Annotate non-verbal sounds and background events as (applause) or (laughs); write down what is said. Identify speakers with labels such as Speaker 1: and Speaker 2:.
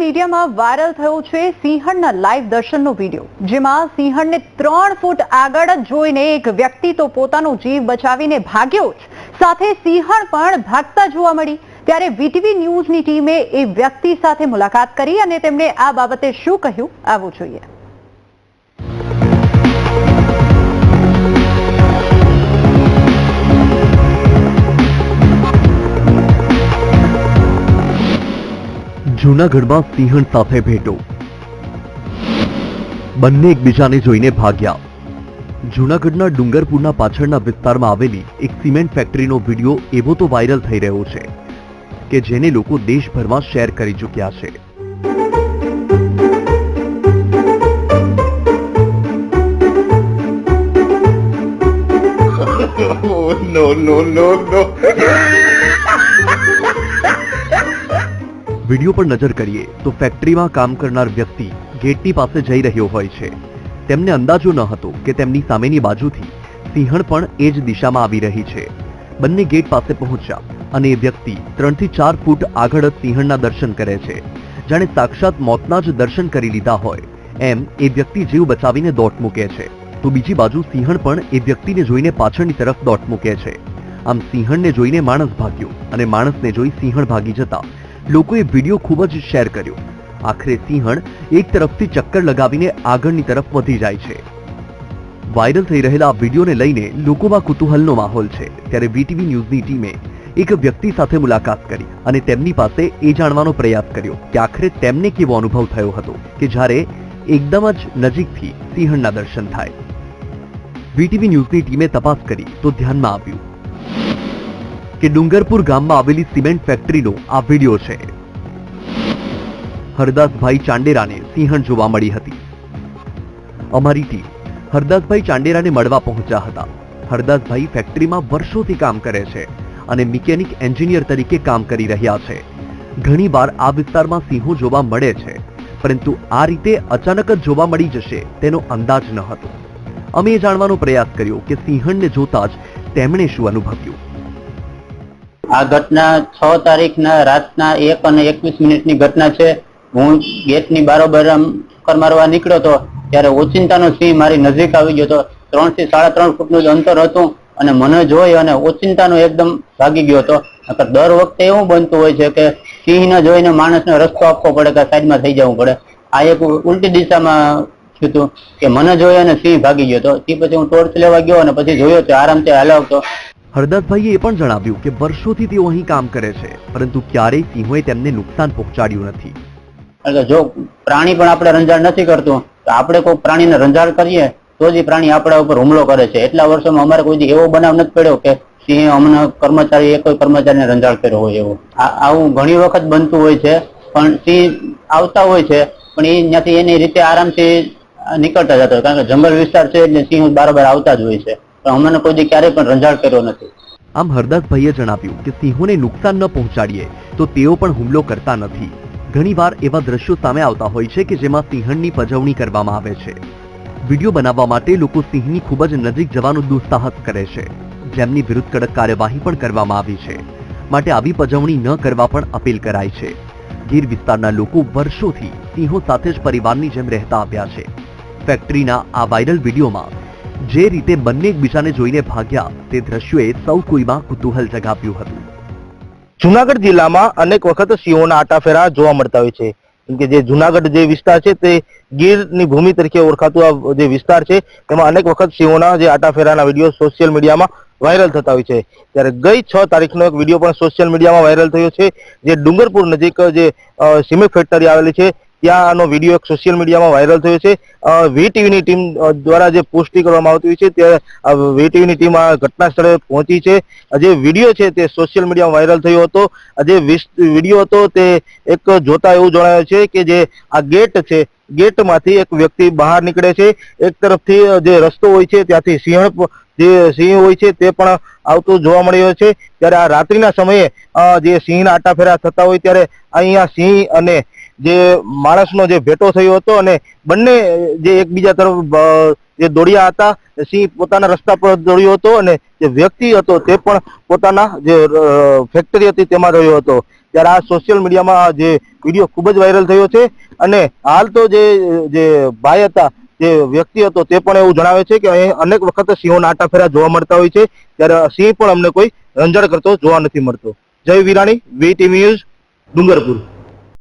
Speaker 1: મીડિયામાં વાયરલ થયો છે સિંહણના લાઈવ દર્શનનો વીડિયો, જેમાં સિંહણને ત્રણ ફૂટ આગળ જ જોઈને એક વ્યક્તિ તો પોતાનો જીવ બચાવીને ભાગ્યો જ. સાથે સિંહણ પણ ભાગતા જોવા મળી. ત્યારે વીટીવી ન્યૂઝની ટીમે એ વ્યક્તિ સાથે મુલાકાત કરી અને તેમણે આ બાબતે શું કહ્યું, આવું જોઈએ.
Speaker 2: જૂનાગઢમાં સિંહણ સાથે ભેટો. બંને એકબીજાને જોઈને ભાગ્યા. જૂનાગઢના ડુંગરપુરના પાછળના વિસ્તારમાં આવેલી એક સિમેન્ટ ફેક્ટરીનો વીડિયો એવો તો વાયરલ થઈ રહ્યો છે કે જેને લોકો દેશભરમાં શેર કરી ચૂક્યા છે. (laughs)
Speaker 3: Oh, no, no, no, no.
Speaker 2: Video પર નજર કરીએ તો ફેક્ટરીમાં કામ કરનાર વ્યક્તિ ગેટની પાસે જઈ રહ્યો હોય છે. તેમને અંદાજો ન હતો કે તેમની સામેની બાજુથી સિંહણ પણ એ જ દિશામાં આવી રહી છે. બંને ગેટ પાસે પહોંચ્યા અને એ વ્યક્તિ ત્રણથી ચાર ફૂટ આગળ જ સિંહણના દર્શન કરે છે. જાણે સાક્ષાત મોતના જ દર્શન કરી લીધા હોય. એમ એ વ્યક્તિ જીવ બચાવીને દોટ મૂકે છે. તો બીજી બાજુ સિંહણ પણ એ વ્યક્તિને જોઈને પાછળની તરફ દોટ મૂકે છે. આમ સિંહણને જોઈને માણસ ભાગ્યો અને માણસને જોઈ સિંહણ ભાગી જતા લોકોએ વીડિયો ખૂબ જ શેર કર્યો. આખરે સિંહણ એક તરફથી ચક્કર લગાવીને આગળની તરફ વધી જાય છે. વાયરલ થઈ રહેલા આ વિડીયોને લઈને લોકોમાં કુતૂહલનો માહોલ છે. ત્યારે વીટીવી ન્યૂઝની ટીમે એક વ્યક્તિ સાથે મુલાકાત કરી અને તેમની પાસે એ જાણવાનો પ્રયાસ કર્યો કે આખરે તેમને કેવો અનુભવ થયો હતો કે જ્યારે એકદમ જ નજીકથી સિંહણના દર્શન થાય. વીટીવી ન્યૂઝની ટીમે તપાસ કરી તો ધ્યાનમાં આવ્યું કે ડુંગરપુર ગામમાં આવેલી સિમેન્ટ ફેક્ટરીનો આ વીડિયો છે. હરદાસભાઈ ચાંડેરાને સિંહણ જોવા મળી હતી. અમારી ટીમ હરદાસભાઈ ચાંડેરાને મળવા પહોંચ્યા હતા. હરદાસભાઈ ફેક્ટરીમાં વર્ષોથી કામ કરે છે અને મિકેનિક એન્જિનિયર તરીકે કામ કરી રહ્યા છે. ઘણીવાર આ વિસ્તારમાં સિંહો જોવા મળે છે, પરંતુ આ રીતે અચાનક જ જોવા મળી જશે તેનો અંદાજ ન હતો. અમે એ જાણવાનો પ્રયાસ કર્યો કે સિંહણને જોતા જ તેમણે શું અનુભવ્યું.
Speaker 4: આ ઘટના છ તારીખના રાતના એક અને એકવીસ મિનિટની ઘટના છે. હું ગેટની બારોબર આમ મારવા નીકળ્યો હતો, ત્યારે ઓચિંતાનો સિંહ મારી નજીક આવી ગયો હતો. ત્રણથી સાડા ત્રણ ફૂટનું જ અંતર હતું અને મને જોઈ અને ઓચિંતાનો એકદમ ભાગી ગયો હતો. દર વખતે એવું બનતું હોય છે કે સિંહને જોઈને માણસને રસ્તો આપવો પડે કે સાઈડમાં થઈ જવું પડે. આ એક ઉલટી દિશામાં થયું હતું કે મને જોઈ અને સિંહ ભાગી ગયો હતો. તે પછી હું ટોર્ચ લેવા ગયો અને પછી જોયો તો આરામથી હલાવતો
Speaker 2: હરદાસભાઈએ એ પણ જણાવ્યું કે વર્ષોથી તેઓ અહીં કામ કરે છે, પરંતુ ક્યારેય સિંહોએ તેમને નુકસાન પહોંચાડ્યું નથી.
Speaker 4: જો પ્રાણી પણ આપણે રંજાડ નથી કરતું, તો આપણે કોઈ પ્રાણીને રંજાડ કરીએ, તો જ પ્રાણી આપણા ઉપર હુમલો કરે છે. એટલા વર્ષોમાં અમારે કોઈ એવો બનાવ નથી પડ્યો કે સિંહ અમને કર્મચારી, એ કોઈ કર્મચારીને રંજાડ કર્યો હોય એવો. આવું ઘણી વખત બનતું હોય છે, પણ સિંહ આવતા હોય છે, પણ એ ત્યાંથી એની રીતે આરામથી નીકળતા જતા કારણ કે જંગલ વિસ્તાર છે એટલે સિંહ બરાબર આવતા જ હોય છે. અમને કોઈ ક્યારેય પણ રંજાડ કર્યો નથી.
Speaker 2: આમ હરદાસભાઈએ જણાવ્યું કે સિંહોને નુકસાન ન પહોંચાડીએ, તો તેઓ પણ હુમલો કરતા નથી. ઘણીવાર એવા દ્રશ્યો સામે આવતા હોય છે કે જેમાં સિંહણની પજવણી કરવામાં આવે છે. વીડિયો બનાવવા માટે લોકો સિંહની ખૂબ જ નજીક જવાનું દુસ્સાહસ કરે છે. જેમની વિરુદ્ધ કડક કાર્યવાહી પણ કરવામાં આવી છે. માટે આવી પજવણી ન કરવા પણ અપીલ કરાઈ છે. ગીર વિસ્તારના લોકો વર્ષોથી સિંહો સાથે જ પરિવારની જેમ રહેતા આવ્યા છે. ફેક્ટરીના આ વાયરલ વિડીયોમાં જે રીતે બંને એકબીજાને જોઈને ભાગ્યા, તે દ્રશ્યોએ સૌ કોઈમાં કુતૂહલ જગાવ્યું હતું.
Speaker 5: જુનાગઢ જિલ્લામાં અનેક વખત સિંહોના આટાફેરા જોવા મળતા હોય છે. કે જે જુનાગઢ જે વિસ્તાર છે, તે ગીરની ભૂમિ તરીકે ઓળખાતું આ જે વિસ્તાર છે, તેમાં અનેક વખત સિંહોના જે આટાફેરાના વીડિયો સોશિયલ મીડિયામાં વાયરલ થતા હોય છે. ત્યારે ગઈ છ તારીખનો એક વીડિયો પણ સોશિયલ મીડિયામાં વાયરલ થયો છે, જે ડુંગરપુર નજીક જે સિમેન્ટ ફેક્ટરી આવેલી છે ત્યાં આનો વીડિયો એક સોશિયલ મીડિયામાં વાયરલ થયો છે. વી ટીવીની ટીમ દ્વારા જે પુષ્ટિ કરવામાં આવતી હોય છે ત્યારે વી ટીવીની ટીમ આ ઘટના સ્થળે પહોંચી છે. જે વીડિયો છે, તે સોશિયલ મીડિયામાં વાયરલ થયો હતો. જે વીડિયો હતો, તે એક જોતા એવું જણાવે છે કે જે આ ગેટ છે ગેટમાંથી એક વ્યક્તિ બહાર નીકળે છે. એક તરફથી જે રસ્તો હોય છે, ત્યાંથી સિંહણ જે સિંહ હોય છે, તે પણ આવતું જોવા મળી રહ્યો છે. ત્યારે આ રાત્રિના સમયે જે સિંહના આટાફેરા થતા હોય, ત્યારે અહીંયા સિંહ અને જે માણસનો જે ભેટો થયો હતો અને બંને જે એકબીજા તરફ જે દોડ્યા હતા સિંહ પોતાના રસ્તા પર દોડ્યો હતો અને જે વ્યક્તિ હતો તે પણ પોતાના જે ફેક્ટરી હતી તેમાં રહ્યો હતો. ત્યારે આ સોશિયલ મીડિયામાં જે વીડિયો ખૂબ જ વાયરલ થયો છે અને હાલ તો જે જે ભાઈ હતા, જે વ્યક્તિ હતો તે પણ એવું જણાવે છે કે અહીં અનેક વખત સિંહોના આટાફેરા જોવા મળતા હોય છે. ત્યારે સિંહ પણ અમને કોઈ રંજણ કરતો જોવા નથી મળતો. Jay Virani, V TV news Dungarpur.